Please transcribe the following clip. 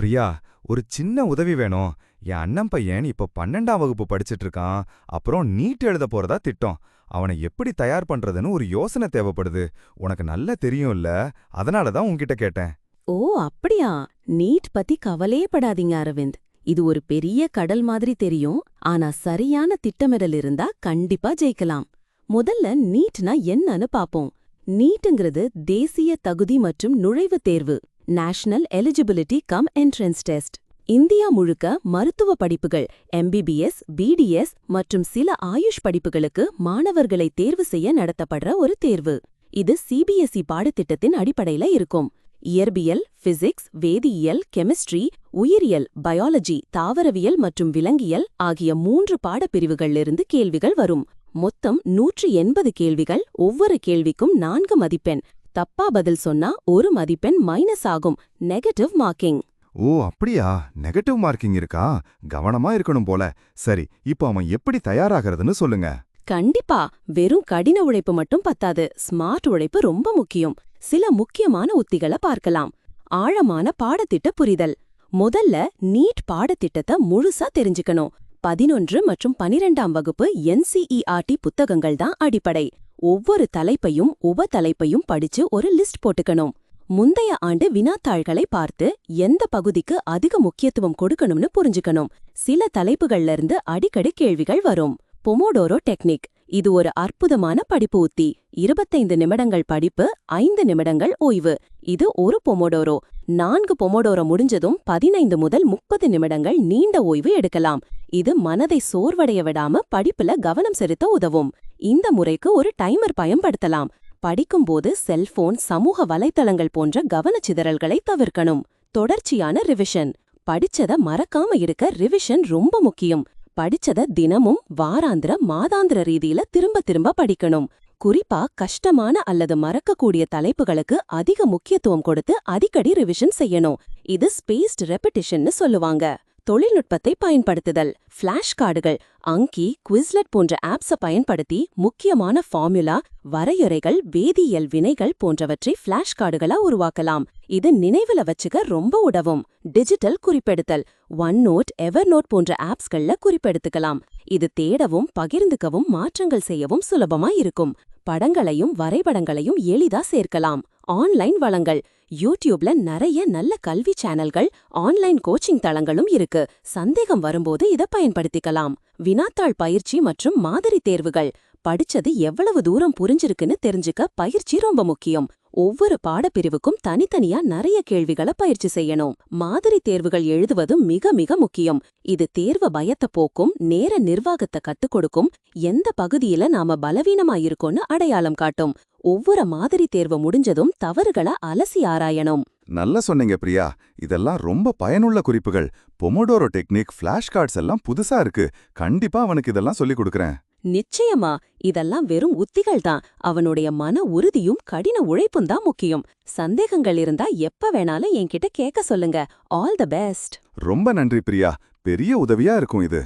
பிரியா ஒரு சின்ன உதவி வேணும். என் அண்ணன் பையன் இப்ப பன்னெண்டாம் வகுப்பு படிச்சுட்டு இருக்கான் அப்புறம் நீட் எழுத போறதா திட்டம். அவனை எப்படி தயார் பண்றதுன்னு ஒரு யோசனை தேவைப்படுது. உனக்கு நல்லா தெரியும்ல. அதனால தான் உன்கிட்ட கேட்டேன். ஓ அப்படியா? நீட் பத்தி கவலையே படாதீங்க அரவிந்த். இது ஒரு பெரிய கடல் மாதிரி தெரியும். ஆனா சரியான திட்டமிடல் இருந்தா கண்டிப்பா ஜெயிக்கலாம். முதல்ல நீட்னா என்னன்னு பாப்போம். நீட்டுங்கிறது தேசிய தகுதி மற்றும் நுழைவுத் தேர்வு. National eligibility cum entrance test India முழுக்க மருத்துவ படிப்புகள் எம்பிபிஎஸ் பிடிஎஸ் மற்றும் சில ஆயுஷ் படிப்புகளுக்கு மாணவர்களை தேர்வு செய்ய நடத்தப்படுற ஒரு தேர்வு. இது சிபிஎஸ்இ பாடத்திட்டத்தின் அடிப்படையில இருக்கும். இயற்பியல் பிசிக்ஸ் வேதியியல் கெமிஸ்ட்ரி உயிரியல் பயாலஜி தாவரவியல் மற்றும் விலங்கியல் ஆகிய மூன்று பாடப்பிரிவுகளிலிருந்து கேள்விகள் வரும். மொத்தம் நூற்றி எண்பது கேள்விகள் ஒவ்வொரு கேள்விக்கும் நான்கு மதிப்பெண். தப்பா பதில் சொன்னா ஒரு மதிப்பெண் மைனஸ் ஆகும். நெகட்டிவ் மார்க்கிங் ஓ அப்படியா? நெகட்டிவ் மார்க்கிங் இருக்கா? கவனமா இருக்கணும் போல. சரி இப்போ அவன் எப்படி தயாராகிறதுன்னு சொல்லுங்க. கண்டிப்பா. வெறும் கடின உழைப்பு மட்டும் பத்தாது. ஸ்மார்ட் உழைப்பு ரொம்ப முக்கியம். சில முக்கியமான உத்திகளை பார்க்கலாம். ஆழமான பாடத்திட்ட புரிதல். முதல்ல நீட் பாடத்திட்டத்தை முழுசா தெரிஞ்சுக்கணும். பதினொன்று மற்றும் பனிரெண்டாம் வகுப்பு என்சிஇஆர்டி புத்தகங்கள் தான் அடிப்படை. ஒவ்வொரு தலைப்பையும் உப தலைப்பையும் படிச்சு ஒரு லிஸ்ட் போட்டுக்கணும். முந்தைய ஆண்டு வினாத்தாள்களை பார்த்து எந்த பகுதிக்கு அதிக முக்கியத்துவம் கொடுக்கணும்னு புரிஞ்சுக்கணும். சில தலைப்புகள்ல இருந்து அடிக்கடி கேள்விகள் வரும். பொமோடோரோ டெக்னிக் இது ஒரு அற்புதமான படிப்பு உத்தி. இருபத்தைந்து நிமிடங்கள் படிப்பு ஐந்து நிமிடங்கள் ஓய்வு. இது ஒரு பொமோடோரோ நான்கு பொமோடோரோ முடிஞ்சதும் பதினைந்து முதல் முப்பது நிமிடங்கள் நீண்ட ஓய்வு எடுக்கலாம். இது மனதை சோர்வடைய விடாம படிப்புல கவனம் செலுத்த உதவும். இந்த முறைக்கு ஒரு டைமர் பயன்படுத்தலாம். படிக்கும்போது செல்போன் சமூக வலைத்தளங்கள் போன்ற கவனச்சிதறல்களை தவிர்க்கணும். தொடர்ச்சியான ரிவிஷன் படிச்சத மறக்காம இருக்க ரிவிஷன் ரொம்ப முக்கியம். படிச்சத தினமும் வாராந்திர மாதாந்திர ரீதியில திரும்ப திரும்ப படிக்கணும். குறிப்பா கஷ்டமான அல்லது மறக்கக்கூடிய தலைப்புகளுக்கு அதிக முக்கியத்துவம் கொடுத்து அடிக்கடி ரிவிஷன் செய்யணும். இது ஸ்பேஸ்ட் ரெப்பிட்டிஷன்னு சொல்லுவாங்க. தொழில்நுட்பத்தை பயன்படுத்துதல். ஃபிளாஷ் கார்டுகள் அங்கி குவிஸ்லெட் போன்ற ஆப்ஸ பயன்படுத்தி முக்கியமான ஃபார்முலா வரையறைகள் வேதியியல் வினைகள் போன்றவற்றை ஃபிளாஷ் கார்டுகளா உருவாக்கலாம். இது நினைவுல வச்சுக்க ரொம்ப உதவும். டிஜிட்டல் குறிப்பெடுத்தல் ஒன் நோட் எவர் நோட் போன்ற ஆப்ஸ்கள்ல குறிப்பெடுத்துக்கலாம். இது தேடவும் பகிர்ந்துக்கவும் மாற்றங்கள் செய்யவும் சுலபமா இருக்கும். படங்களையும் வரைபடங்களையும் எளிதா சேர்க்கலாம். ஆன்லைன் வளங்கள். யூடியூப்ல நிறைய நல்ல கல்வி சேனல்கள் ஆன்லைன் கோச்சிங் தளங்களும் இருக்கு. சந்தேகம் வரும்போது இத பயன்படுத்திக்கலாம். வினாத்தாள் பயிற்சி மற்றும் மாதிரி தேர்வுகள். படிச்சது எவ்வளவு தூரம் புரிஞ்சிருக்குன்னு தெரிஞ்சுக்க பயிற்சி ரொம்ப முக்கியம். ஒவ்வொரு பாடப்பிரிவுக்கும் தனித்தனியா நிறைய கேள்விகளை பயிற்சி செய்யணும். மாதிரி தேர்வுகள் எழுதுவதும் மிக மிக முக்கியம். இது தேர்வ பயத்த போக்கும் நேர நிர்வாகத்தை கத்துக் கொடுக்கும் எந்த பகுதியில நாம பலவீனமாயிருக்கோன்னு அடையாளம் காட்டும். ஒவ்வொரு மாதிரி தேர்வு முடிஞ்சதும் தவறுகளை அலசி ஆராயணும். நல்லா சொன்னீங்க பிரியா. இதெல்லாம் ரொம்ப பயனுள்ள குறிப்புகள். பொமோடோரோ டெக்னிக் ஃபிளாஷ் கார்ட்ஸ் எல்லாம் புதுசா இருக்கு. கண்டிப்பா அவனுக்கு இதெல்லாம் சொல்லிக் கொடுக்கறேன். நிச்சயமா இதெல்லாம் வெறும் உத்திகள் தான். அவனுடைய மன உறுதியும் கடின உழைப்பும் தான் முக்கியம். சந்தேகங்கள் இருந்தா எப்ப வேணாலும் என்கிட்ட கேட்க சொல்லுங்க. ஆல் த பெஸ்ட் ரொம்ப நன்றி பிரியா. பெரிய உதவியா இருக்கும் இது.